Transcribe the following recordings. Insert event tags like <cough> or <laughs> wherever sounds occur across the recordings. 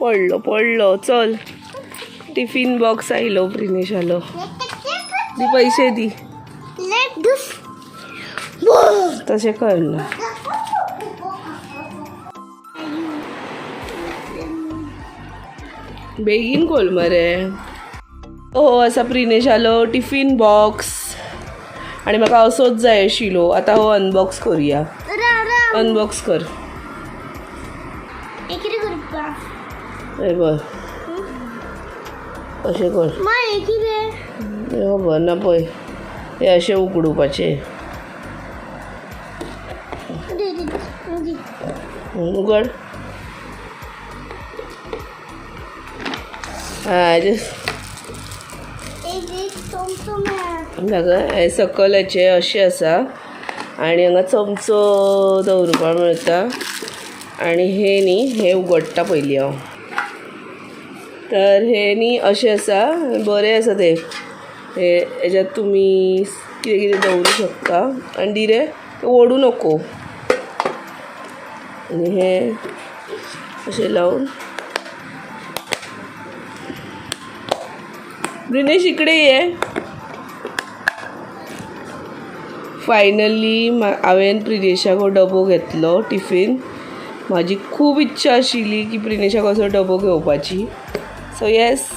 पडलो पडलो. चल. टिफिन बॉक्स आयलो प्रिनेश आलो. दी पैसे दी. तसे कर ना. बेगीन खोल मरे. हो असा प्रिनेश आलो. Tiffin box. आणि म्हाका असोच जाय आशिल्लो आतां हो अनबॉक्स करुया. अनबॉक्स कर. हे बर. अशें कर. हे खबर ना पळय हे अशें उकडुपाचे उगड हा हे सकलाचे अशें आसा आनी हांगा चमचो दवरुपा मेळटा आनी हे न्ही हे उगडटा पयलीं हांव तर हे न्ही अशें आसा बरें आसा ते. हे हेज्यात तुमी कितें कितें दवरूं शकता. आनी डिरे ओडूं नको. आनी हे अशें लावन. ब्रिनेश इकडे ये. फायनली हांवें प्रिनेशाक डबो घेतलो टिफीन. म्हाजी खूब इच्छा आशिल्ली की प्रिनेशा कसो डबो घेवपाची सो येस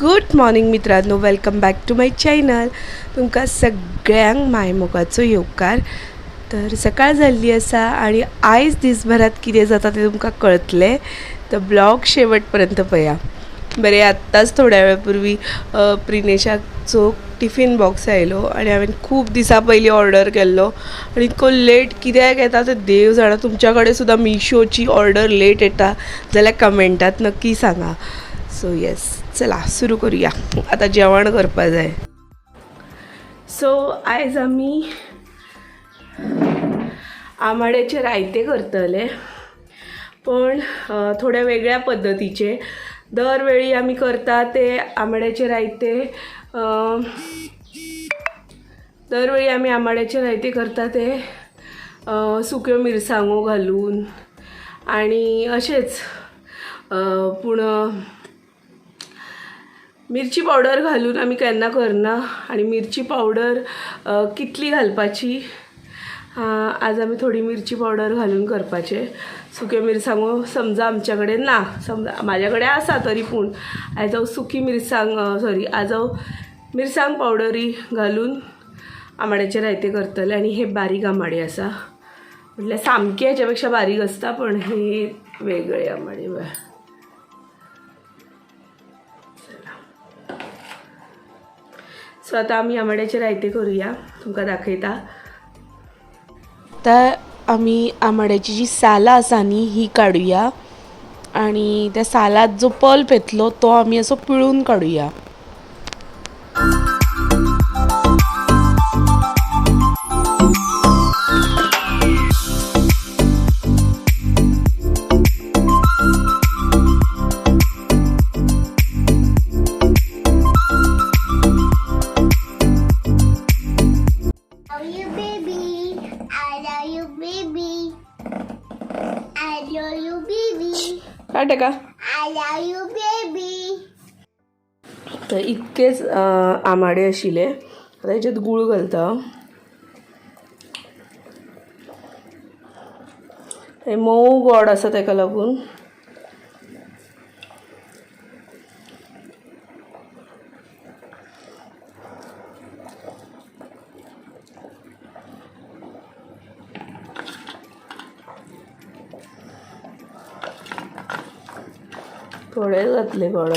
गुड मॉर्निंग मित्रांनो. Welcome back to my channel तुमकां सगळ्यांक मायमोगाचो येवकार. तर सकाळ जाल्ली आसा आनी आयज दिसभरात कितें जाता तें तुमकां कळतलें. तर ब्लॉग शेवट पर्यंत पळया बरें आत्ताच थोड्या वेळा प्रिनेशा चोक प्रिनेशाचो टिफीन बॉक्स आयलो आनी हांवें खूब दिसां पयलीं ऑर्डर केल्लो. आनी इतको लेट कित्याक येता तें देव जाणा तुमच्या कडेन सुद्दां मिशोची ऑर्डर लेट येता जाल्यार कमेंटात नक्की सांगा. सो येस चला सुरू करूया. आतां जेवण करपा जाय. सो आयज आमी आमाड्याचे रायते करतले पण थोड्या वेगळ्या पद्दतीचे दरवेळी आमी करता ते आंबड्याचे रायते दरवेळी आमी आंबाड्याचे रायते करता ते सुक्यो मिरसांगो घालून आणि अशेंच अ, पूण मिरची पावडर घालून आमी केन्ना करना आणि मिरची पावडर कितली घालपाची आज आमी थोडी मिरची पावडर घालून करपाचे. सुक्यो मिरसांगो समजा आमच्याकडे ना समजा म्हाज्या कडेन आसा तरी पूण. आयज हांव सुकी मिरसांग सॉरी आज हांव मिरसांग पावडरी घालून आमाड्याचे रायते करतले आनी हे बारीक आमाडे आसा म्हटल्यार सामके हेच्या पेक्षा बारीक आसता पण हे वेगळे आंबाडे बघ. सो आता आमी आंबाड्याचे रायते करूया. तुमकां दाखयता. आता आमी आमाड्याची जी सालां आसा न्ही ही काडुया आणि त्या सालात जो पल्प येतलो तो आमी असो पिळून काडुया love you, baby. काय टाका I love you, baby. तर इतकेच अं, आमाडे आशिले आता हेच्यात गूळ घालता हे मोव गोड आसा ताका लागून थोडे घातले गोड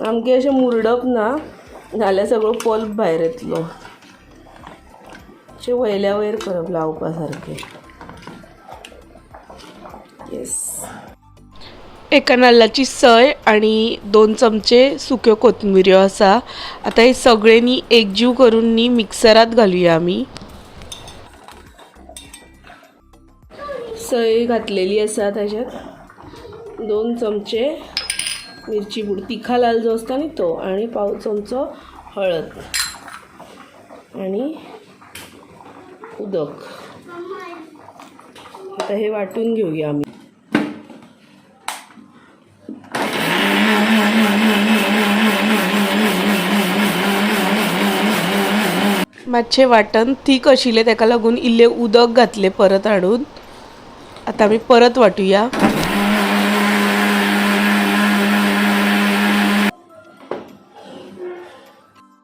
हांवें अशें मुरडप ना जाल्यार सगळो पल्प भायर येतलो. अशें वयल्या वयर करप लावपा सारकें येस एका नाल्लाची सय आणि दोन चमचे सुक्यो कोथमिऱ्यो आसा आतां हे सगळे न्ही एकजीव करून न्ही मिक्सरात घालूया आमी सय घातलेली आसा ताच्यात दोन चमचे मिरची पूड तिखा लाल जो असता न्ही तो आणि पाव चमचो हळद आणि उदक. आता हे वाटून घेऊया आम्ही. मातशें वाटण थीक आशिल्लें ताका लागून इल्लें उदक घातलें परत हाडून. आतां आमी परत वाटुया.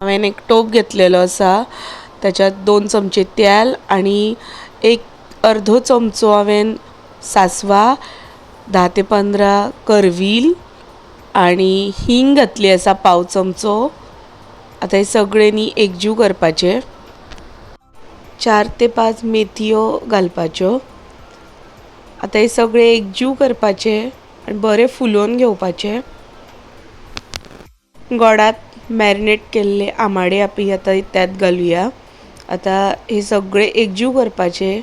हांवें एक टोप घेतलेलो आसा त्याच्यात दोन चमचे तेल आनी एक अर्धो चमचो हांवें सासवां धा ते पंदरा करवील आनी हिंग घातली आसा पाव चमचो. आतां हे सगळे न्ही एकजीव करपाचे. चार ते पांच मेथयो घालपाच्यो. आतां हे सगळे एकजीव करपाचे आनी बरे फुलोवन घेवपाचे. गोडात मॅरिनेट केल्ले आमाडे आपी आतां त्यात घालुया. आतां हे सगळे एकजीव करपाचे.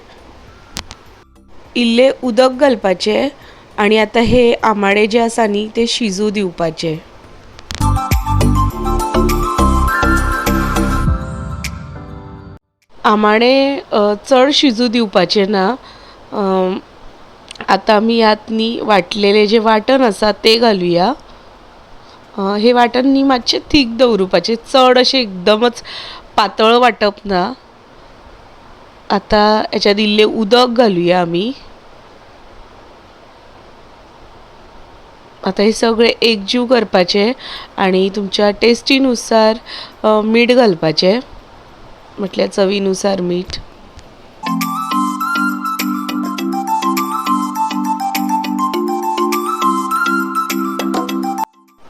इल्ले उदक घालपाचे आणि आतां हे आमाडे जे आसा न्ही ते शिजू दिवपाचे. आमाणे चड शिजू दिवपाचे ना आतां आमी ह्यात न्ही वाटलेले जे वाटण आसा ते घालुया. हें हे वाटण न्ही मातशें थीक दवरुपाचें चड अशें एकदमच पातळ वाटप ना. आतां हेच्यात इल्लें उदक घालुया आमी आतां हे सगळे एकजीव करपाचे आणि तुमच्या टेस्टीनुसार मीठ घालपाचें. म्हटल्यार चवीनुसार मीठ.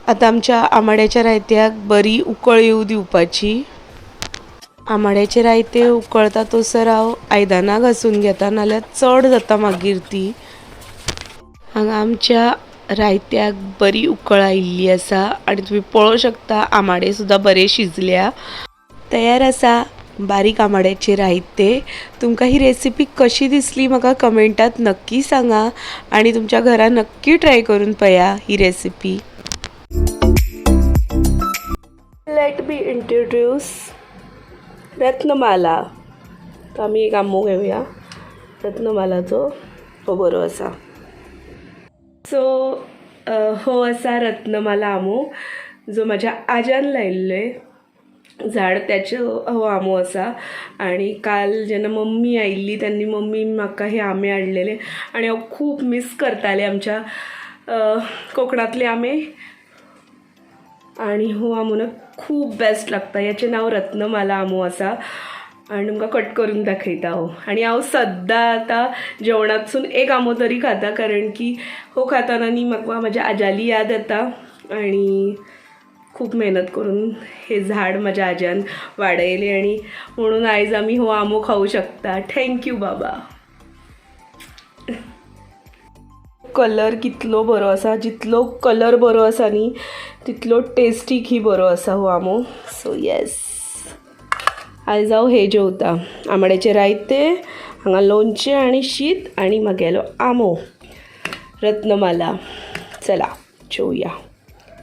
आतां आमच्या आमाड्याच्या रायत्याक बरी उकळ येवं दिवपाची. आमाड्याचे रायते उकळता तसर हांव आयदनां घासून घेता नाल्यार चड जाता मागीर ती. हांगा आमच्या रायत्याक बरी उकळ आयिल्ली आसा आनी तुमी पळोवं शकता आमाडे सुद्दां बरे शिजल्या. तयार आसा. बारीक आमाड्याचे रायते तुमकां ही रेसिपी कशी दिसली म्हाका कमेंटात नक्की सांगा. आणि तुमच्या घरा नक्की ट्राय करून पळया ही recipe let be introduce Ratnamala. तर आमी एक आंबो घेवया रत्नमालाचो हो बरो आसा सो हो आसा रत्नमाला आंबो जो माझ्या आज्यान लायिल्ले झाड त्याचं हो आमो आसा आणि काल जेन्ना मम्मी आयिल्ली तेन्ना मम्मी म्हाका हे आंबे हाडलेले आणि हांव खूब मिस करतालें आमच्या कोकणातले आंबे आणि हो आंबो खूप खूब बेस्ट लागता. याचें नांव रत्नमाला आमो आसा आनी तुमकां कट करून दाखयता हो. हांव आनी हांव सद्दां आतां जेवणातसून एक आंबो तरी खाता. कारण की हो खाताना न्ही म्हाका म्हाज्या आज्याली याद येता. आनी खूब मेहनत करून हे झाड माझ्या आज्यान वाडयलें आनी म्हणून आयज आमी हो आंबो खाऊ शकता. थँक्यू बाबा. कलर कितलो बरो आसा जितलो कलर बरो आसा न्ही तितलो टेस्टीक ही बरो आसा हो आंबो. सो येस आयज हांव हे जेवता. आंबाड्याचे रायते हांगा लोणचें आनी शीत आनी म्हागेलो आंबो. रत्नमाला. चला जेवया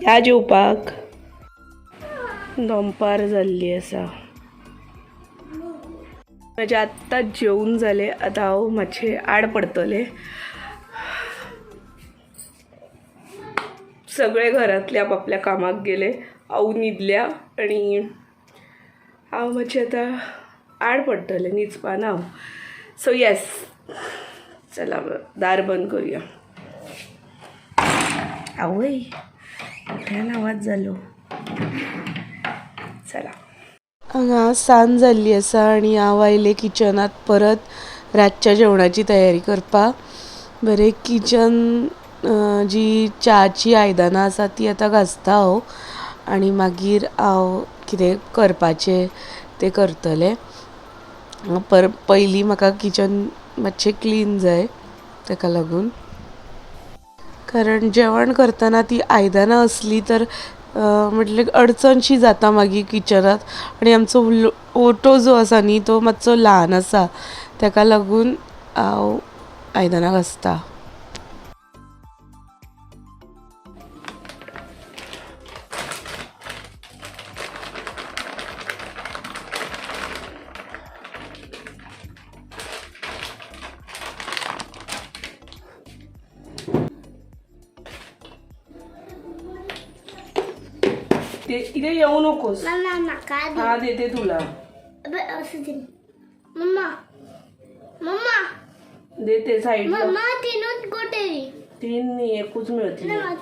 ह्या जेवपाक. दनपार जाल्ली आसा म्हजें आत्तांच जेवून जालें आतां हांव मातशें आड पडटलें सगळे घरातले आपापल्या कामाक गेले हांव न्हिदल्या आनी हांव मातशें आतां आड पडटलें न्हिदपाना हांव सो येस चला दार बंद करुया. आवय मोठ्यान आवाज जालो चला. हांगा सांज जाल्ली आसा आनी हांव आयलें किचनांत परत रातच्या जेवणाची तयारी करपाक बरें किचन जी च्याची आयदनां आसा ती आतां घासता हो. हांव आनी मागीर हांव कितें करपाचें तें करतलें. पर पयलीं म्हाका किचन मातशें क्लीन जाय ताका लागून. कारण जेवण करतना ती आयदनां असली तर म्हटले अडचणशी जाता मागीर किचनात. आनी आमचो ओटो जो आसा न्ही तो मातसो ल्हान आसा ताका लागून हांव आयदनां घासता ते इथे येऊ नकोस. दी. हा देते तुला. अबे, असं दे. मम्मा मम्मा देते साईड मम्मा तीनच गोटेरी तीन नाही एकूच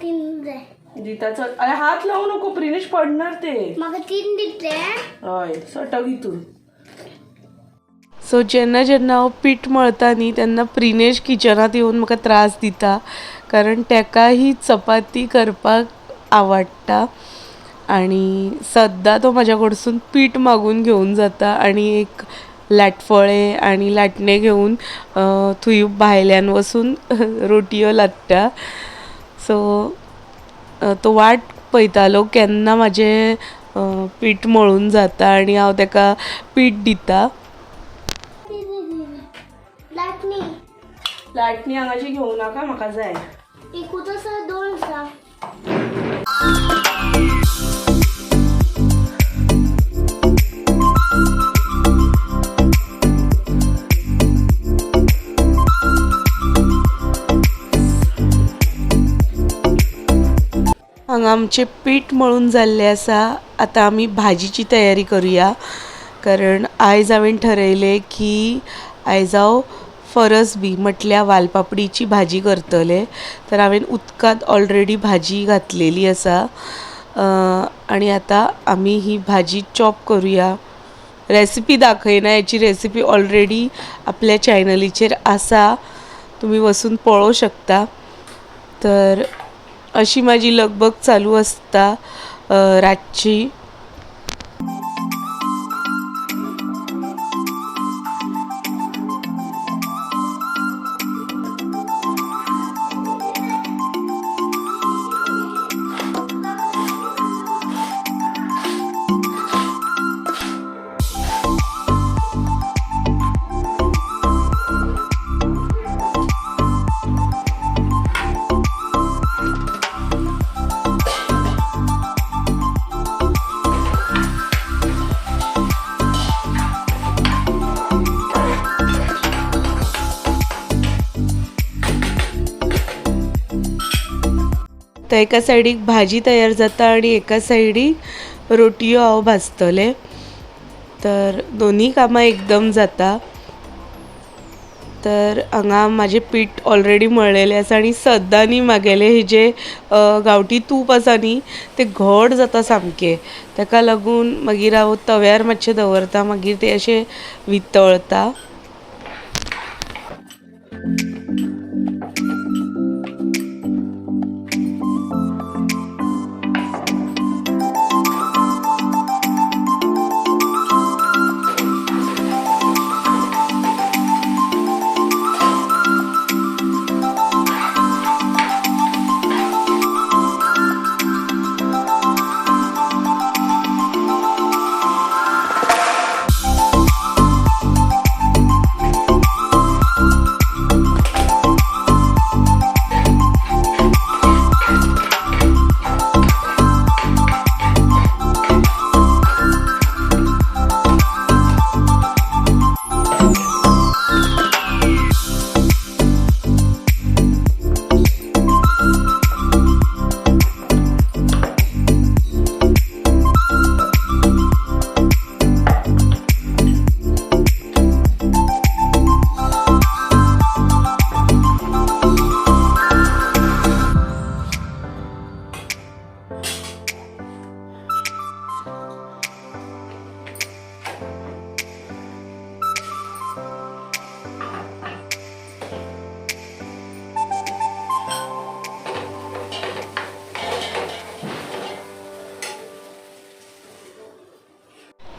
तीन जाय दिता चल. अरे हात लावू नको प्रिनेश पडणार ते. म्हाका तीन दितले हय सटक हितून सो जेन्ना जेन्ना हांव पीठ मळटा न्ही तेन्ना प्रिनेश किचनात येवन म्हाका त्रास दिता. कारण तेका ही चपाती करपाक आवडटा आणि सद्दां तो म्हाज्या कडसून पीठ मागून घेवन जाता आणि एक लाटफळे आणि लाटणे घेवन अ, थंय भायल्यान <laughs> रोटयो लाट्टा सो तो वाट पळयतालो केन्ना म्हाजें अ, पीठ मळून जाता आनी हांव ताका पीठ दिता. लाटणी. लाटणी हांगाची घेवं नाका म्हाका जाय. एकूच आसा दोन आसा आमचें पीठ मळून जाल्लें आसा आतां आमी भाजीची तयारी करुया. कारण आयज हांवें ठरयलें की आयज हांव फरस बी म्हटल्यार वालपापडीची भाजी करतलें. तर हांवें उदकांत ऑलरेडी भाजी घातलेली आसा आनी आतां आमी ही भाजी चॉप करुया. रेसिपी दाखयना याची रेसिपी ऑलरेडी आपल्या चॅनलीचेर आसा तुमी वचून पळोवं शकता. तर अशी माझी लगबग चालू असता रातची. तर एका सायडीक भाजी तयार जाता आणि एका सायडीक रोटयो हांव भाजतलें. तर दोनी कामां एकदम जाता. तर हांगा म्हाजें पीठ ऑलरेडी मळलेलें आसा आनी सद्दां न्ही म्हागेलें हें जें गांवठी तूप आसा न्ही तें घट जाता सामकें. ताका लागून मागीर हांव तव्यार मातशें दवरता. मागीर तें अशें वितळता.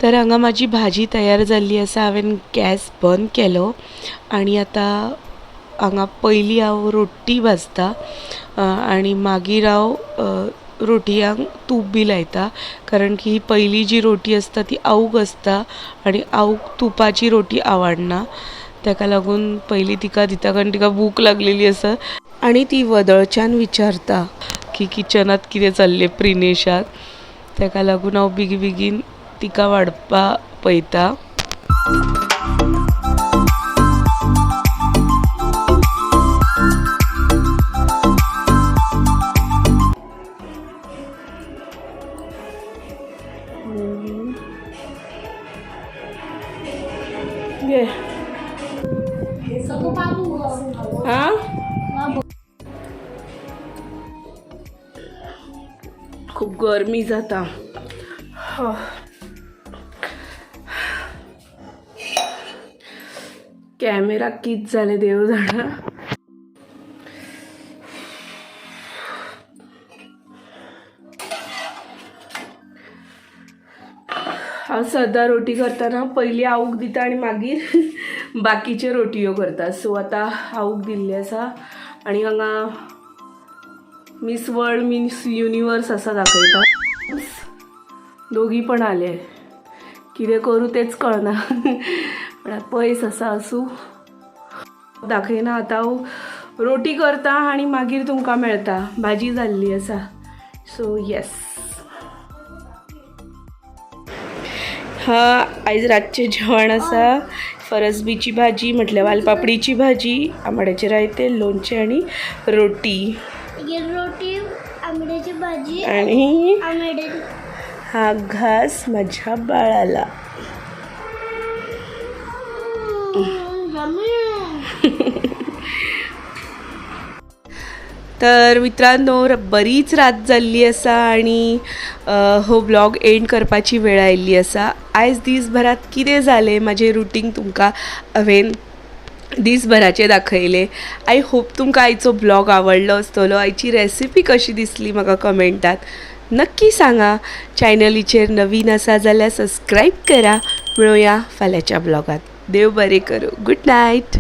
तर हांगा म्हाजी भाजी तयार जाल्ली आसा हांवें गॅस बंद केलो. आनी आतां हांगा पयलीं हांव रोटी भाजता. आनी मागीर हांव रोटयांक तूप बी लायता. कारण की ही पयली जी रोटी आसता ती आवूक आसता आनी आवूक तुपाची रोटी आवडना. ताका लागून पयलीं तिका दिता कारण तिका भूक लागलेली आसा आनी ती वदळच्यान विचारता की किचनांत कितें चल्लें प्रिनेशाक. ताका लागून हांव बेगी बेगीन तिका वाडपा पळयता खूप गरमी जाता. कॅमेरा कित झाले देव जाणा. हांव सद्दां रोटी करताना पयलीं आवक दिता आनी मागीर <laughs> बाकीचे रोटयो करता. सो आतां आवूक दिल्ली आसा आनी हांगा मिस वर्ल्ड मिस युनिवर्स असा दाखयता. दोघी पण आले. कितें करूं तेच कळना. <laughs> म्हळ्यार पयस आसा आसूं दाखयना आतां हांव रोटी करता आनी मागीर तुमकां मेळटा भाजी जाल्ली आसा. सो येस हा आयज रातचें जेवण आसा. फरसबीची भाजी म्हटल्यार वालपापडीची भाजी आंबाड्याचें रायतें लोणचें आनी रोटी. ही रोटी आंबड्याची भाजी आणि हा घास माझ्या बाळाला. तर मित्रांनो र- बरीच रात जाल्ली आसा आनी हो ब्लॉग एंड करपाची वेळ आयिल्ली आसा आयज दिसभरात कितें जालें म्हाजें रुटीन तुमकां हांवें दिसभराचें दाखयलें. आय होप तुमकां आयचो ब्लॉग आवडलो आसतलो आयची रेसिपी कशी दिसली म्हाका कमेंटात नक्की सांगा. चॅनलीचेर नवीन आसा जाल्यार सबस्क्राईब करा. मेळुया फाल्यांच्या ब्लॉगात. देव बरें करूं. Good night